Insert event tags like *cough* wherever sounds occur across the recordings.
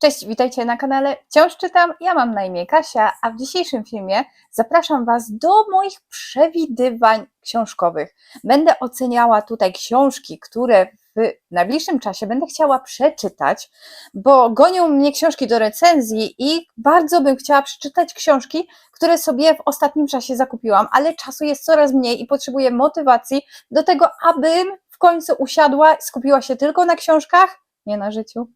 Cześć, witajcie na kanale Wciąż czytam. Ja mam na imię Kasia, a w dzisiejszym filmie zapraszam Was do moich przewidywań książkowych. Będę oceniała tutaj książki, które w najbliższym czasie będę chciała przeczytać, bo gonią mnie książki do recenzji i bardzo bym chciała przeczytać książki, które sobie w ostatnim czasie zakupiłam, ale czasu jest coraz mniej i potrzebuję motywacji do tego, abym w końcu usiadła, skupiła się tylko na książkach, nie na życiu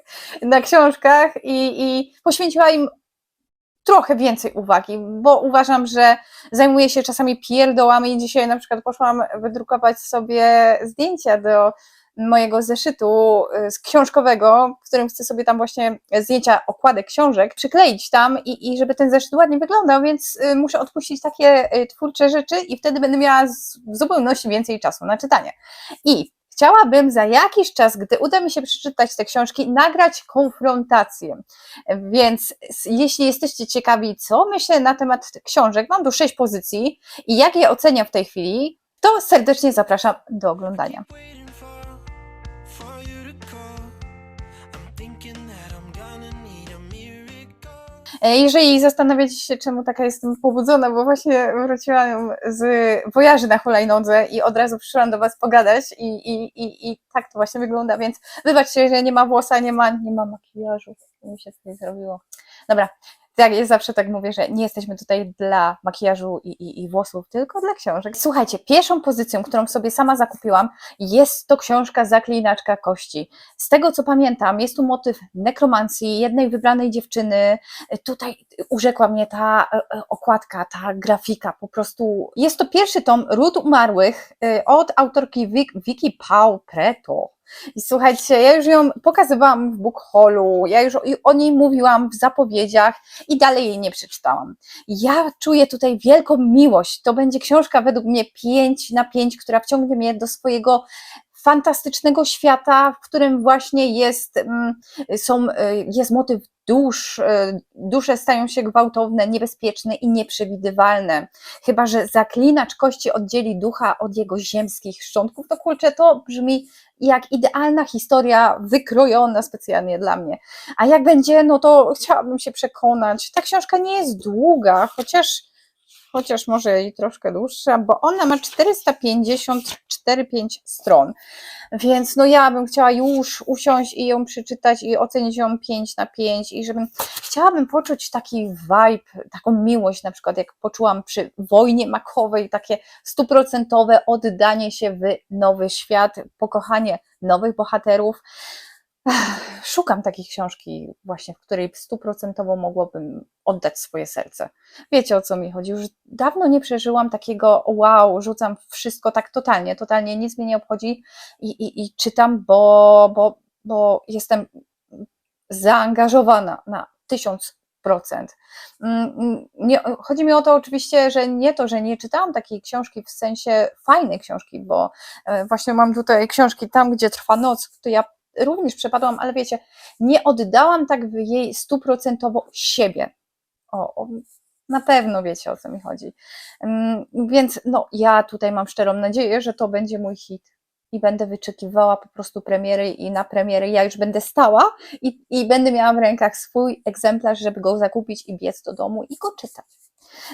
*laughs* na książkach i, i poświęciła im trochę więcej uwagi, bo uważam, że zajmuję się czasami pierdołami. Dzisiaj na przykład poszłam wydrukować sobie zdjęcia do mojego zeszytu y, z książkowego, w którym chcę sobie tam właśnie zdjęcia okładek książek przykleić tam i, i żeby ten zeszyt ładnie wyglądał, więc y, muszę odpuścić takie y, twórcze rzeczy i wtedy będę miała w zupełności więcej czasu na czytanie. I Chciałabym za jakiś czas, gdy uda mi się przeczytać te książki, nagrać konfrontację. Więc jeśli jesteście ciekawi, co myślę na temat książek, mam tu sześć pozycji i jak je oceniam w tej chwili, to serdecznie zapraszam do oglądania. Jeżeli zastanawiacie się, czemu taka jestem pobudzona, bo właśnie wróciłam z wojaży na hulajnodze i od razu przyszłam do Was pogadać i, i, i, i tak to właśnie wygląda, więc wybaczcie, że nie ma włosa, nie ma, nie ma makijażu, mi się tutaj zrobiło. Dobra, tak, ja zawsze tak mówię, że nie jesteśmy tutaj dla makijażu i, i, i włosów, tylko dla książek. Słuchajcie, pierwszą pozycją, którą sobie sama zakupiłam, jest to książka Zaklinaczka Kości. Z tego co pamiętam, jest tu motyw nekromancji, jednej wybranej dziewczyny, tutaj urzekła mnie ta e, e, okładka, ta grafika, po prostu jest to pierwszy tom Ród Umarłych e, od autorki Vic- Vicky Pau Preto. I słuchajcie, ja już ją pokazywałam w book haulu, ja już o niej mówiłam w zapowiedziach i dalej jej nie przeczytałam. Ja czuję tutaj wielką miłość. To będzie książka według mnie 5 na 5, która wciągnie mnie do swojego fantastycznego świata, w którym właśnie jest, mm, są, y, jest motyw dusz, y, dusze stają się gwałtowne, niebezpieczne i nieprzewidywalne. Chyba, że zaklinacz kości oddzieli ducha od jego ziemskich szczątków, to kurczę, to brzmi jak idealna historia wykrojona specjalnie dla mnie. A jak będzie, no to chciałabym się przekonać. Ta książka nie jest długa, chociaż, chociaż może i troszkę dłuższa, bo ona ma 454-5 stron. Więc no ja bym chciała już usiąść i ją przeczytać i ocenić ją 5 na 5 i żebym chciałabym poczuć taki vibe, taką miłość, na przykład jak poczułam przy wojnie makowej, takie stuprocentowe oddanie się w nowy świat, pokochanie nowych bohaterów. Szukam takiej książki właśnie, w której stuprocentowo mogłabym oddać swoje serce. Wiecie o co mi chodzi? Już dawno nie przeżyłam takiego wow, rzucam wszystko tak totalnie, totalnie nic mnie nie obchodzi i, i, i czytam, bo, bo, bo jestem zaangażowana na tysiąc procent. Mm, mm, chodzi mi o to oczywiście, że nie to, że nie czytałam takiej książki w sensie fajnej książki, bo e, właśnie mam tutaj książki tam, gdzie trwa noc, której ja również przepadłam, ale wiecie, nie oddałam tak jej stuprocentowo siebie. O, o, na pewno wiecie o co mi chodzi. Mm, Więc no, ja tutaj mam szczerą nadzieję, że to będzie mój hit i będę wyczekiwała po prostu premiery i na premiery ja już będę stała i, i będę miała w rękach swój egzemplarz, żeby go zakupić i biec do domu i go czytać.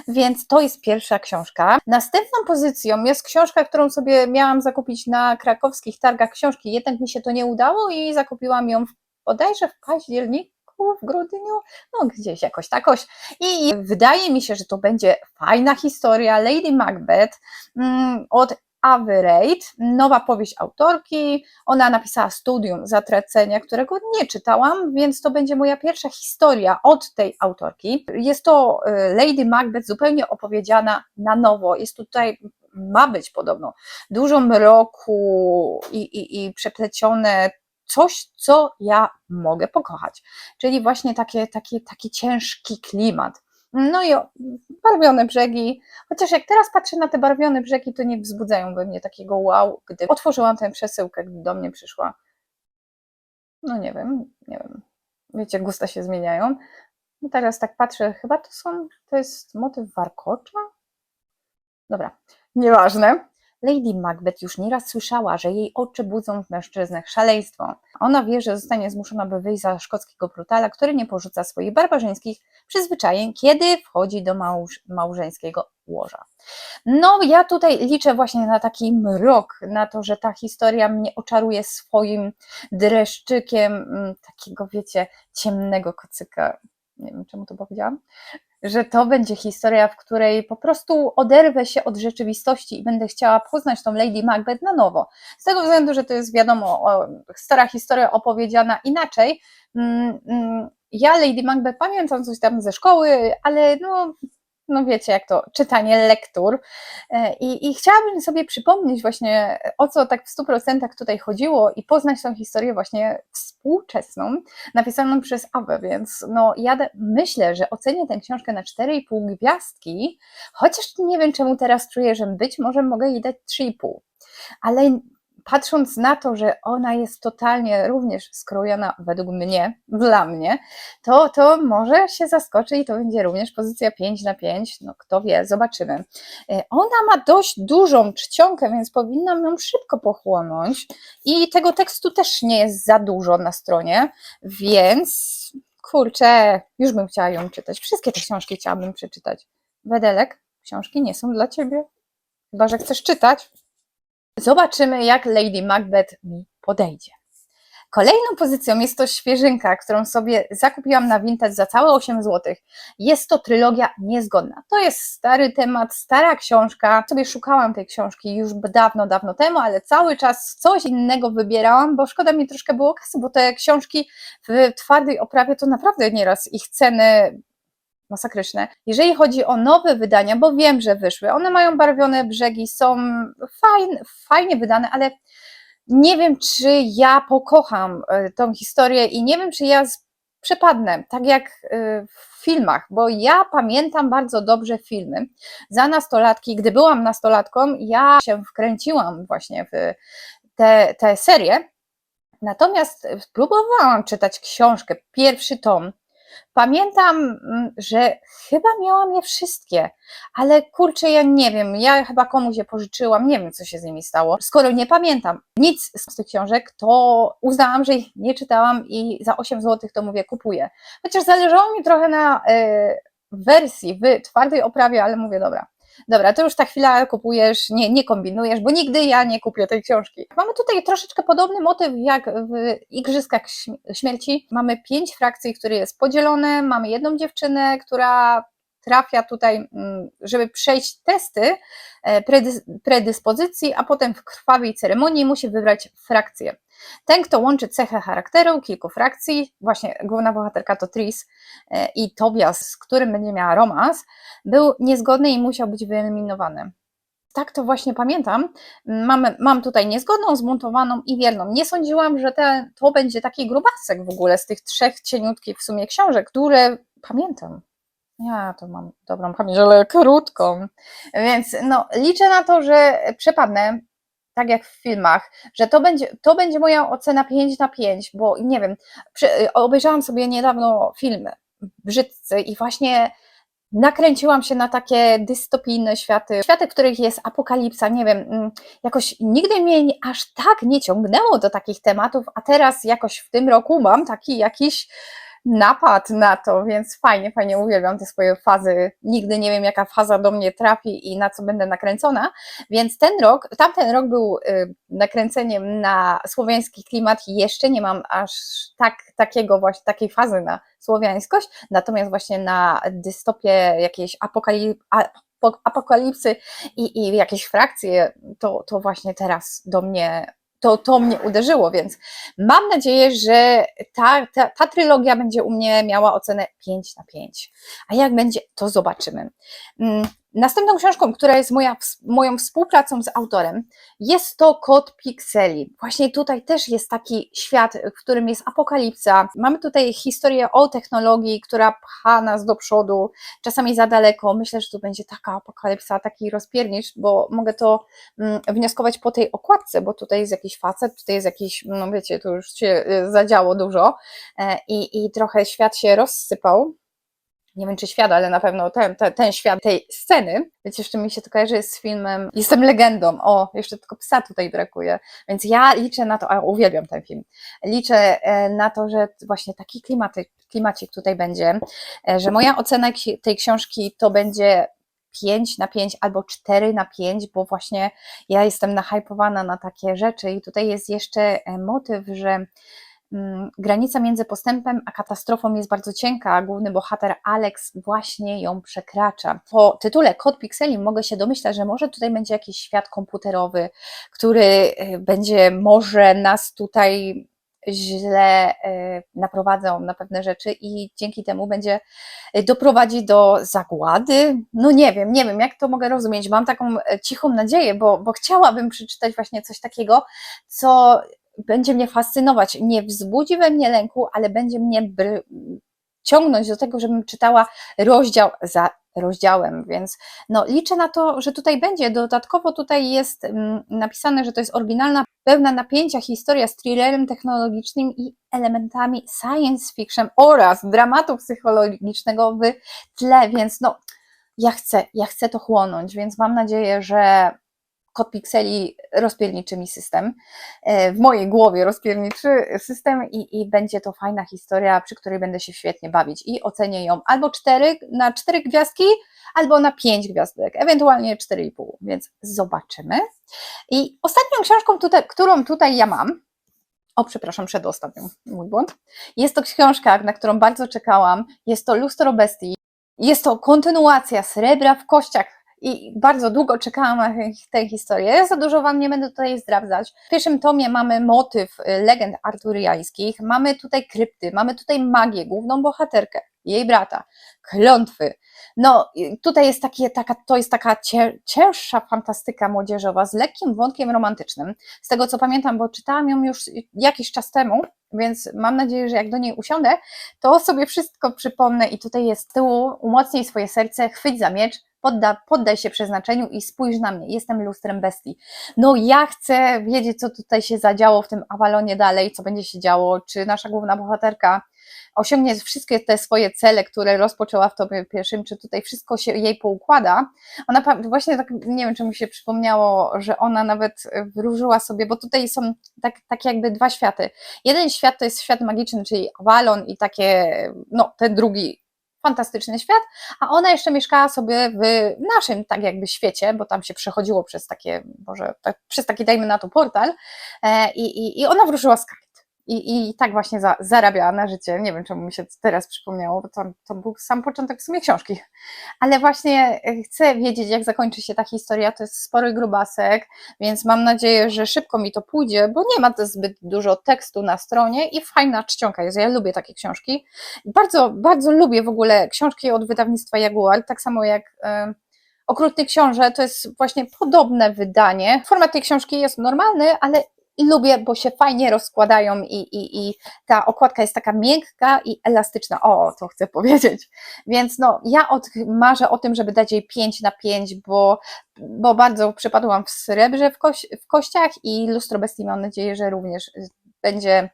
Więc to jest pierwsza książka. Następną pozycją jest książka, którą sobie miałam zakupić na krakowskich targach książki, jednak mi się to nie udało i zakupiłam ją bodajże w październiku, w grudniu, no gdzieś jakoś takoś. I wydaje mi się, że to będzie fajna historia Lady Macbeth mm, od Reid, nowa powieść autorki. Ona napisała studium zatracenia, którego nie czytałam, więc to będzie moja pierwsza historia od tej autorki. Jest to y, Lady Macbeth zupełnie opowiedziana na nowo. Jest tutaj, ma być podobno, dużo mroku i, i, i przeplecione coś, co ja mogę pokochać. Czyli właśnie takie, takie, taki ciężki klimat. No i barwione brzegi, Chociaż jak teraz patrzę na te barwione brzegi, to nie wzbudzają we mnie takiego wow, gdy otworzyłam tę przesyłkę, gdy do mnie przyszła. No nie wiem, nie wiem. Wiecie, gusta się zmieniają. No teraz tak patrzę, chyba to są, to jest motyw warkocza? Dobra, nieważne. Lady Macbeth już nieraz słyszała, że jej oczy budzą w mężczyznach szaleństwo. Ona wie, że zostanie zmuszona, by wyjść za szkockiego brutala, który nie porzuca swoich barbarzyńskich przyzwyczajeń, kiedy wchodzi do małż małżeńskiego łoża. No, ja tutaj liczę właśnie na taki mrok, na to, że ta historia mnie oczaruje swoim dreszczykiem mm, takiego, wiecie, ciemnego kocyka. Nie wiem, czemu to powiedziałam. Że to będzie historia, w której po prostu oderwę się od rzeczywistości i będę chciała poznać tą Lady Macbeth na nowo. Z tego względu, że to jest wiadomo, stara historia opowiedziana inaczej. Mm, mm, Ja Lady Macbeth pamiętam coś tam ze szkoły, ale no, no wiecie jak to, czytanie lektur. E, I, I chciałabym sobie przypomnieć właśnie, o co tak w 100% tutaj chodziło i poznać tą historię właśnie współczesną, napisaną przez Awę, więc no ja myślę, że ocenię tę książkę na 4,5 gwiazdki, chociaż nie wiem czemu teraz czuję, że być może mogę jej dać 3,5, ale patrząc na to, że ona jest totalnie również skrojona według mnie, dla mnie, to, to może się zaskoczy i to będzie również pozycja 5 na 5, no kto wie, zobaczymy. E, Ona ma dość dużą czcionkę, więc powinnam ją szybko pochłonąć i tego tekstu też nie jest za dużo na stronie, więc kurczę, już bym chciała ją czytać. Wszystkie te książki chciałabym przeczytać. Wedelek, książki nie są dla ciebie. Chyba, że chcesz czytać. Zobaczymy, jak Lady Macbeth mi podejdzie. Kolejną pozycją jest to świeżynka, którą sobie zakupiłam na Vinted za całe 8 zł. Jest to trylogia niezgodna. To jest stary temat, stara książka. Sobie szukałam tej książki już dawno, dawno temu, ale cały czas coś innego wybierałam, bo szkoda mi troszkę było kasy, bo te książki w twardej oprawie to naprawdę nieraz ich ceny masakryczne. Jeżeli chodzi o nowe wydania, bo wiem, że wyszły, one mają barwione brzegi, są fajn, fajnie wydane, ale nie wiem, czy ja pokocham e, tą historię i nie wiem, czy ja przepadnę, tak jak e, w filmach, bo ja pamiętam bardzo dobrze filmy. Za nastolatki, gdy byłam nastolatką, ja się wkręciłam właśnie w tę te serię, natomiast próbowałam czytać książkę, pierwszy tom. Pamiętam, mm, że chyba miałam je wszystkie, ale kurczę, ja nie wiem, ja chyba komuś je pożyczyłam, nie wiem, co się z nimi stało. Skoro nie pamiętam nic z tych książek, to uznałam, że ich nie czytałam i za 8 zł to mówię, kupuję. Chociaż zależało mi trochę na e, wersji w twardej oprawie, ale mówię, dobra. Dobra, to już ta chwila kupujesz, nie, nie kombinujesz, bo nigdy ja nie kupię tej książki. Mamy tutaj troszeczkę podobny motyw jak w Igrzyskach Śm- Śmierci. Mamy pięć frakcji, które jest podzielone, mamy jedną dziewczynę, która trafia tutaj, mm, żeby przejść testy e, predys- predyspozycji, a potem w krwawej ceremonii musi wybrać frakcję. Ten, kto łączy cechę charakteru kilku frakcji, właśnie główna bohaterka to Tris e, i Tobias, z którym będzie miała romans, był niezgodny i musiał być wyeliminowany. Tak to właśnie pamiętam. Mam, mam tutaj niezgodną, zmontowaną i wierną. Nie sądziłam, że te, to będzie taki grubasek w ogóle z tych trzech cieniutkich w sumie książek, które pamiętam. Ja to mam dobrą pamięć, ale krótką. Więc no, liczę na to, że przepadnę, tak jak w filmach, że to będzie, to będzie moja ocena 5 na 5, bo nie wiem, przy, obejrzałam sobie niedawno film Brzydcy i właśnie nakręciłam się na takie dystopijne światy, światy, w których jest apokalipsa, nie wiem, mm, jakoś nigdy mnie nie- aż tak nie ciągnęło do takich tematów, a teraz jakoś w tym roku mam taki jakiś napad na to, więc fajnie, fajnie uwielbiam te swoje fazy. Nigdy nie wiem, jaka faza do mnie trafi i na co będę nakręcona, więc ten rok, tamten rok był y, nakręceniem na słowiański klimat jeszcze nie mam aż tak, takiego właśnie, takiej fazy na słowiańskość, natomiast właśnie na dystopię jakiejś apokalip, apo- apokalipsy i, i jakieś frakcje, to, to właśnie teraz do mnie to, to mnie uderzyło, więc mam nadzieję, że ta, ta, ta trylogia będzie u mnie miała ocenę 5 na 5. A jak będzie, to zobaczymy. Następną książką, która jest moja, moją współpracą z autorem, jest to Kod Pikseli. Właśnie tutaj też jest taki świat, w którym jest apokalipsa. Mamy tutaj historię o technologii, która pcha nas do przodu, czasami za daleko. Myślę, że tu będzie taka apokalipsa, taki rozpiernicz, bo mogę to mm, wnioskować po tej okładce, bo tutaj jest jakiś facet, tutaj jest jakiś, no wiecie, tu już się y, zadziało dużo e, i, i trochę świat się rozsypał. Nie wiem czy świat, ale na pewno ten, ten, ten świat tej sceny, więc jeszcze mi się to kojarzy z filmem Jestem legendą, o, jeszcze tylko psa tutaj brakuje, więc ja liczę na to, a uwielbiam ten film, liczę e, na to, że właśnie taki klimaty, klimacik tutaj będzie, e, że moja ocena tej książki to będzie 5 na 5 albo 4 na 5, bo właśnie ja jestem nahypowana na takie rzeczy i tutaj jest jeszcze e, motyw, że granica między postępem a katastrofą jest bardzo cienka, a główny bohater Alex właśnie ją przekracza. Po tytule Kod Pixeli mogę się domyślać, że może tutaj będzie jakiś świat komputerowy, który e, będzie może nas tutaj źle e, naprowadzą na pewne rzeczy i dzięki temu będzie e, doprowadzi do zagłady. No nie wiem, nie wiem, jak to mogę rozumieć. Mam taką cichą nadzieję, bo, bo chciałabym przeczytać właśnie coś takiego, co będzie mnie fascynować. Nie wzbudzi we mnie lęku, ale będzie mnie ciągnąć do tego, żebym czytała rozdział za rozdziałem, więc no, liczę na to, że tutaj będzie. Dodatkowo tutaj jest mm, napisane, że to jest oryginalna, pełna napięcia historia z thrillerem technologicznym i elementami science fiction oraz dramatu psychologicznego w tle, więc no, ja chcę, ja chcę to chłonąć, więc mam nadzieję, że kod pikseli rozpierniczy mi system, e, w mojej głowie rozpierniczy system i, i będzie to fajna historia, przy której będę się świetnie bawić. I ocenię ją albo 4 na 4 gwiazdki, albo na 5 gwiazdek, ewentualnie 4,5, więc zobaczymy. I ostatnią książką, tutaj, którą tutaj ja mam, o przepraszam, przedostatnią, mój błąd, jest to książka, na którą bardzo czekałam, jest to Lustro Bestii, jest to kontynuacja Srebra w kościach i bardzo długo czekałam na tę historię. Ja za dużo Wam nie będę tutaj zdradzać. W pierwszym tomie mamy motyw y, legend arturiańskich, mamy tutaj krypty, mamy tutaj magię, główną bohaterkę, jej brata, klątwy. No, tutaj jest takie, taka, to jest taka cię, cięższa fantastyka młodzieżowa z lekkim wątkiem romantycznym. Z tego co pamiętam, bo czytałam ją już jakiś czas temu, więc mam nadzieję, że jak do niej usiądę, to sobie wszystko przypomnę i tutaj jest z tyłu, umocnij swoje serce, chwyć za miecz, podda, poddaj się przeznaczeniu i spójrz na mnie, jestem lustrem bestii. No ja chcę wiedzieć, co tutaj się zadziało w tym Avalonie dalej, co będzie się działo, czy nasza główna bohaterka osiągnie wszystkie te swoje cele, które rozpoczęła w tobie pierwszym, czy tutaj wszystko się jej poukłada. Ona właśnie tak, nie wiem, czy mi się przypomniało, że ona nawet wróżyła sobie, bo tutaj są tak, takie jakby dwa światy. Jeden świat to jest świat magiczny, czyli Avalon i takie, no ten drugi fantastyczny świat, a ona jeszcze mieszkała sobie w naszym tak jakby świecie, bo tam się przechodziło przez takie, może tak, przez taki dajmy na to portal e, i, i, i ona wróżyła z kart. I, I tak właśnie za, zarabiała na życie. Nie wiem, czemu mi się teraz przypomniało, bo to, to był sam początek w sumie książki. Ale właśnie e, chcę wiedzieć, jak zakończy się ta historia. To jest spory grubasek, więc mam nadzieję, że szybko mi to pójdzie, bo nie ma to zbyt dużo tekstu na stronie i fajna czcionka jest. Ja lubię takie książki. Bardzo, bardzo lubię w ogóle książki od wydawnictwa Jaguar, tak samo jak. E, Okrutny Książę to jest właśnie podobne wydanie. Format tej książki jest normalny, ale i lubię, bo się fajnie rozkładają i, i, i ta okładka jest taka miękka i elastyczna. O, to chcę *laughs* powiedzieć. Więc no, ja od, marzę o tym, żeby dać jej 5 na 5, bo, bo bardzo przypadłam w srebrze w, koś, w kościach i lustro bestii mam nadzieję, że również będzie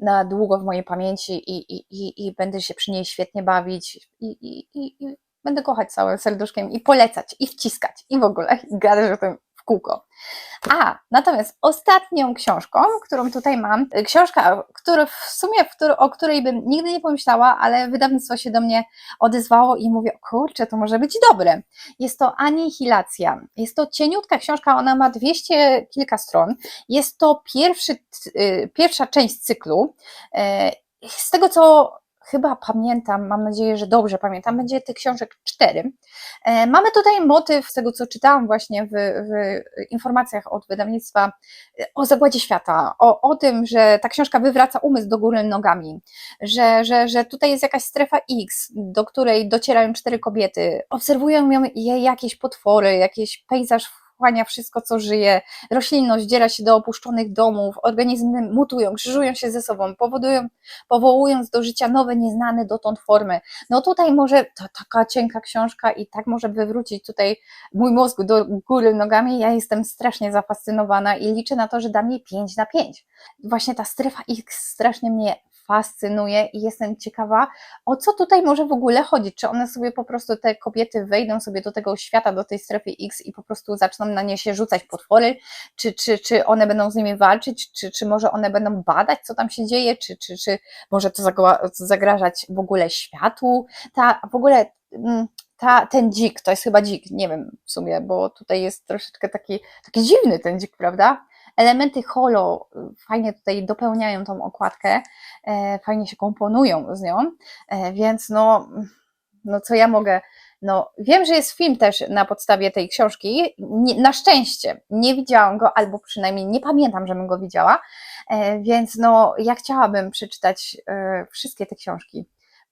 na długo w mojej pamięci i, i, i, i będę się przy niej świetnie bawić i, i, i, i będę kochać całym serduszkiem i polecać i wciskać i w ogóle gadać o tym kółko. A, natomiast ostatnią książką, którą tutaj mam, książka, który w sumie, o której bym nigdy nie pomyślała, ale wydawnictwo się do mnie odezwało i mówię, kurczę, to może być dobre. Jest to Anihilacja. Jest to cieniutka książka, ona ma 200 kilka stron. Jest to pierwszy, y, pierwsza część cyklu. Y, Z tego, co chyba pamiętam, mam nadzieję, że dobrze pamiętam, będzie tych książek cztery. E, Mamy tutaj motyw z tego, co czytałam właśnie w, w informacjach od wydawnictwa e, o zagładzie świata, o, o tym, że ta książka wywraca umysł do góry nogami, że, że, że tutaj jest jakaś strefa X, do której docierają cztery kobiety, obserwują ją je jakieś potwory, jakiś pejzaż wchłania wszystko, co żyje, roślinność dziera się do opuszczonych domów, organizmy mutują, krzyżują się ze sobą, powodują, powołując do życia nowe, nieznane dotąd formy. No tutaj może to taka cienka książka i tak może wywrócić tutaj mój mózg do góry nogami. Ja jestem strasznie zafascynowana i liczę na to, że da mi 5 na 5. Właśnie ta strefa X strasznie mnie fascynuje i jestem ciekawa, o co tutaj może w ogóle chodzić. Czy one sobie po prostu, te kobiety wejdą sobie do tego świata, do tej strefy X i po prostu zaczną na nie się rzucać potwory, czy, czy, czy one będą z nimi walczyć, czy, czy może one będą badać, co tam się dzieje, czy, czy, czy może to zagrażać w ogóle światu. Ta w ogóle mm, ta, ten dzik, to jest chyba dzik, nie wiem w sumie, bo tutaj jest troszeczkę taki, taki dziwny ten dzik, prawda? Elementy holo fajnie tutaj dopełniają tą okładkę, e, fajnie się komponują z nią, e, więc no, no co ja mogę, no wiem, że jest film też na podstawie tej książki, nie, na szczęście nie widziałam go, albo przynajmniej nie pamiętam, żebym go widziała, e, więc no ja chciałabym przeczytać e, wszystkie te książki,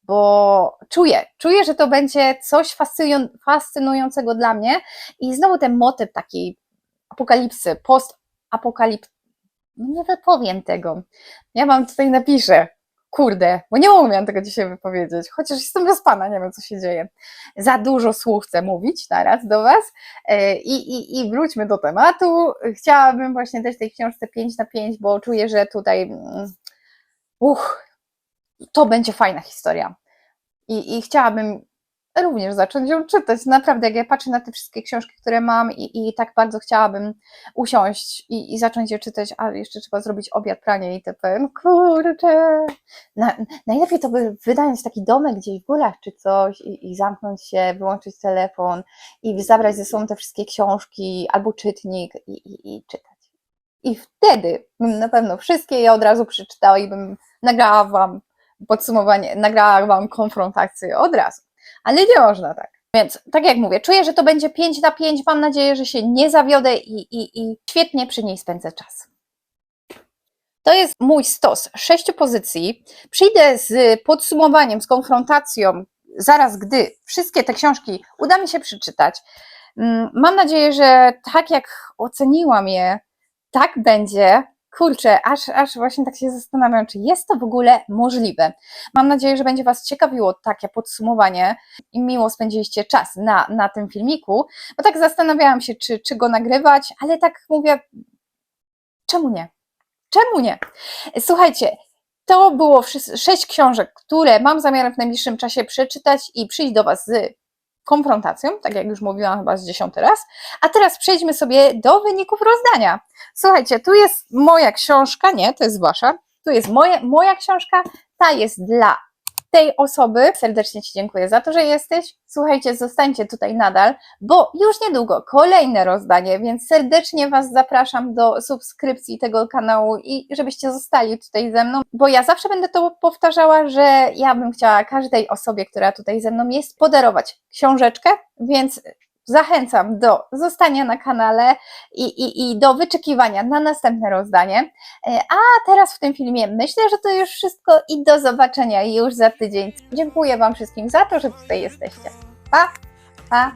bo czuję, czuję, że to będzie coś fascynują- fascynującego dla mnie i znowu ten motyw takiej apokalipsy, post-apokalip... No nie wypowiem tego. Ja wam tutaj napiszę, kurde, bo nie umiem tego dzisiaj wypowiedzieć, chociaż jestem wyspana, nie wiem co się dzieje. Za dużo słów chcę mówić naraz do was E, i, i, i wróćmy do tematu. Chciałabym właśnie dać tej książce 5 na 5, bo czuję, że tutaj mm, uch, to będzie fajna historia. I, I chciałabym również zacząć ją czytać. Naprawdę, jak ja patrzę na te wszystkie książki, które mam i, i tak bardzo chciałabym usiąść i, i zacząć je czytać, a jeszcze trzeba zrobić obiad, pranie itp. No kurczę. Na, najlepiej to by wynająć taki domek gdzieś w górach czy coś i, i zamknąć się, wyłączyć telefon i zabrać ze sobą te wszystkie książki albo czytnik i, i, i czytać. I wtedy bym na pewno wszystkie je od razu przeczytała i bym nagrała wam podsumowanie, nagrała wam konfrontację od razu. Ale nie można tak. Więc tak jak mówię, czuję, że to będzie 5 na 5. Mam nadzieję, że się nie zawiodę i, i, i świetnie przy niej spędzę czas. To jest mój stos sześciu pozycji. Przyjdę z podsumowaniem, z konfrontacją, zaraz gdy wszystkie te książki uda mi się przeczytać. Mm, Mam nadzieję, że tak jak oceniłam je, tak będzie. Kurczę, aż, aż właśnie tak się zastanawiam, czy jest to w ogóle możliwe. Mam nadzieję, że będzie Was ciekawiło takie podsumowanie i miło spędziliście czas na, na tym filmiku, bo tak zastanawiałam się, czy, czy go nagrywać, ale tak mówię, czemu nie? Czemu nie? Słuchajcie, to było sześć książek, które mam zamiar w najbliższym czasie przeczytać i przyjść do Was z konfrontacją, tak jak już mówiłam chyba z dziesiąty raz. A teraz przejdźmy sobie do wyników rozdania. Słuchajcie, tu jest moja książka, nie, to jest Wasza, tu jest moje, moja książka, ta jest dla tej osoby. Serdecznie Ci dziękuję za to, że jesteś. Słuchajcie, zostańcie tutaj nadal, bo już niedługo kolejne rozdanie, więc serdecznie Was zapraszam do subskrypcji tego kanału i żebyście zostali tutaj ze mną, bo ja zawsze będę to powtarzała, że ja bym chciała każdej osobie, która tutaj ze mną jest, podarować książeczkę, więc zachęcam do zostania na kanale i, i, i do wyczekiwania na następne rozdanie. E, A teraz w tym filmie myślę, że to już wszystko i do zobaczenia już za tydzień. Dziękuję Wam wszystkim za to, że tutaj jesteście. Pa! Pa!